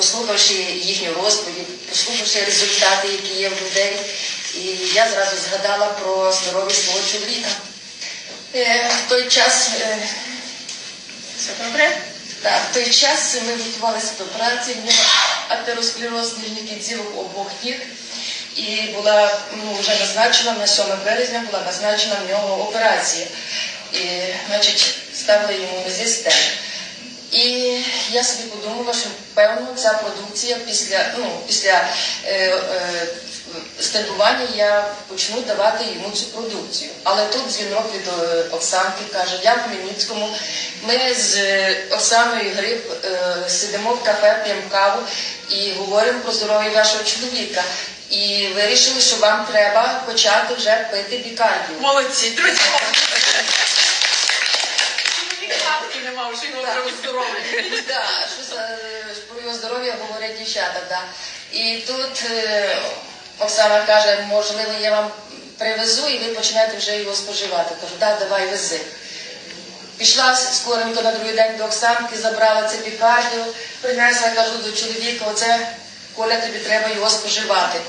послухавши їхню розповідь, послухавши результати, які є в людей. І я зразу згадала про здоров'я свого чоловіка. Е, В той час е, Все добре? так, в той час ми готувалися до операції, в нього атеросклероз нижніх кінцівок обох ніг. І була ну, вже назначена на 7 березня була назначена в нього операція. І, значить, ставили йому резистент. І я собі подумала, що певно ця продукція після, ну, після е, е, стендування я почну давати йому цю продукцію. Але тут дзвінок від е, Оксанки каже, я в Хмельницькому. Ми з е, Оксаною Гриб е, сидимо в кафе, п'ємо каву і говоримо про здоров'я вашого чоловіка. І вирішили, що вам треба почати вже пити бікардію. Молодці, друзі. Чоловік хатки не мав, що його треба здоровий. Да, що про його здоров'я говорять дівчата, да. І тут е, Оксана каже, можливо, я вам привезу і ви почнете вже його споживати. Кажу, да, давай вези. Пішла скоренько на другий день до Оксанки, забрала це пікардіо, принесла, кажу до чоловіка, оце Коля, тобі треба його споживати.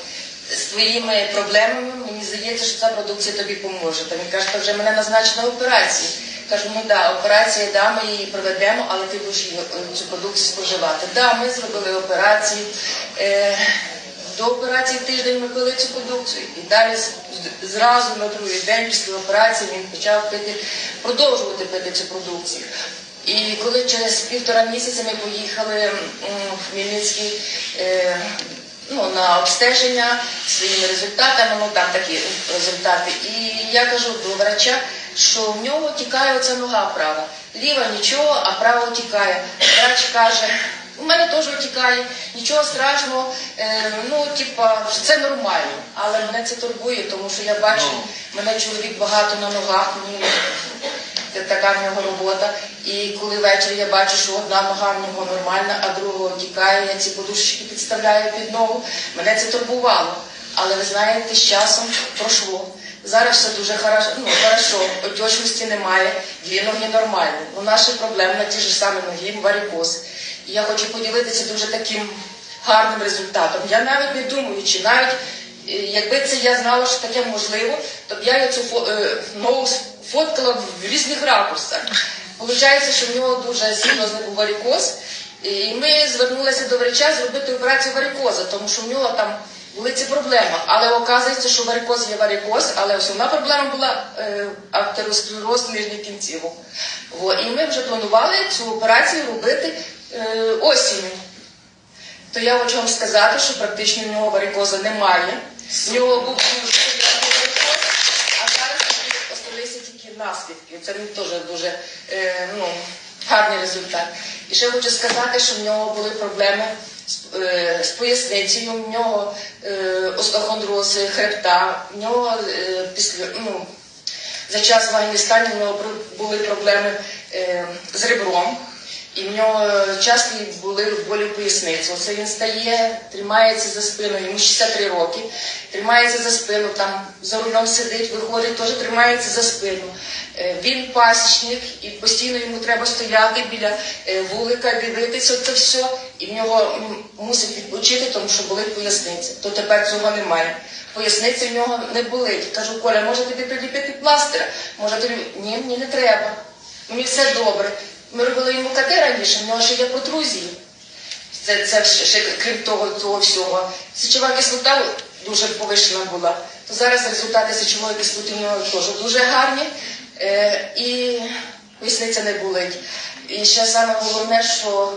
З твоїми проблемами мені здається, що ця продукція тобі поможе. Та він каже, то вже мене назначена операція. Кажу, ну да, операція, да, ми її проведемо, але ти будеш е, цю продукцію споживати. Да, ми зробили операцію. Е, до операції тиждень ми пили цю продукцію. І далі зразу на другий день після операції він почав пити, продовжувати пити цю продукцію. І коли через півтора місяця ми поїхали в Хмельницький е, ну, на обстеження своїми результатами, ну там такі результати. І я кажу до врача, що в нього тікає оця нога права. Ліва нічого, а права тікає. Врач каже, у мене теж тікає, нічого страшного, е, ну, типа, це нормально. Але мене це турбує, тому що я бачу, мене чоловік багато на ногах. ну, це така в нього робота. І коли ввечері я бачу, що одна нога в нього нормальна, а другого тікає, я ці подушечки підставляю під ногу. Мене це турбувало. Але ви знаєте, з часом пройшло. Зараз все дуже хорошо, ну, хорошо, отечності немає, дві ноги нормальні. Ну, наша проблема на ті ж самі ноги, варикоз. І я хочу поділитися дуже таким гарним результатом. Я навіть не думаючи, навіть е, якби це я знала, що таке можливо, то б я цю е, ногу фоткала в різних ракурсах. Получається, що в нього дуже серйозний був варикоз, і ми звернулися до врача зробити операцію варикоза, тому що в нього там були ці проблеми. Але оказується, що варикоз є варикоз, але основна проблема була е, атеросклероз нижніх кінцівок. Во, і ми вже планували цю операцію робити е, осінню. То я хочу вам сказати, що практично в нього варикоза немає. В нього був варикоз, а зараз залишилися тільки наслідки. Це теж дуже е, ну, гарний результат. І ще хочу сказати, що в нього були проблеми е, з поясницею, в нього е, остеохондроз хребта, в нього е, після ну, за час в Афганістані в нього були проблеми е, з ребром. І в нього часто були болі поясниці. Оце він стає, тримається за спину, йому 63 роки, тримається за спину, там за рулем сидить, виходить, теж тримається за спину. Е, Він пасічник, і постійно йому треба стояти біля е, вулика, дивитися це все, і в нього мусить відпочити, тому що болить поясниця. То тепер цього немає. Поясниця в нього не болить. Кажу, Коля, може тобі приліпити пластир? Може тобі ні, мені не треба. Мені все добре. Ми робили йому КТ раніше, в нього ще є протрузії. Це, це ще, крім того, того всього. Сечова кислота дуже повищена була. То зараз результати сечової кислоти в нього теж дуже гарні. Е, і поясниця не болить. І ще саме головне, що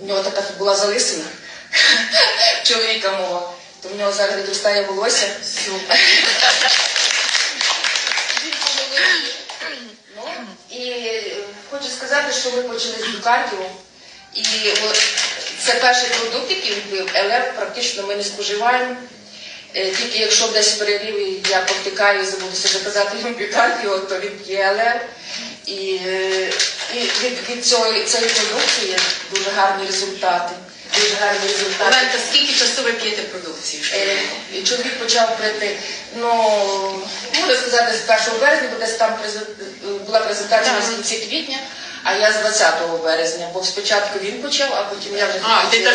в нього така була залисина чоловіка мого. То в нього зараз відростає волосся. Він помолодів. Ну, і е, хочу сказати, що ми почали з бікардіо. І це перший продукт, який він пив, але практично ми не споживаємо. Е, Тільки якщо десь в перериві я повтикаю і забудуся заказати йому бікардіо, то він п'є ЛР. І, е, і від, від цього, цієї продукції дуже гарні результати. Дуже гарні результати. Оленка, скільки часу ви п'єте продукцію? Е, Чоловік почав прийти, ну, можна сказати, з 1 березня, бо десь там презен- була презентація в кінці квітня, а я з 20 березня, бо спочатку він почав, а потім я вже А, ти там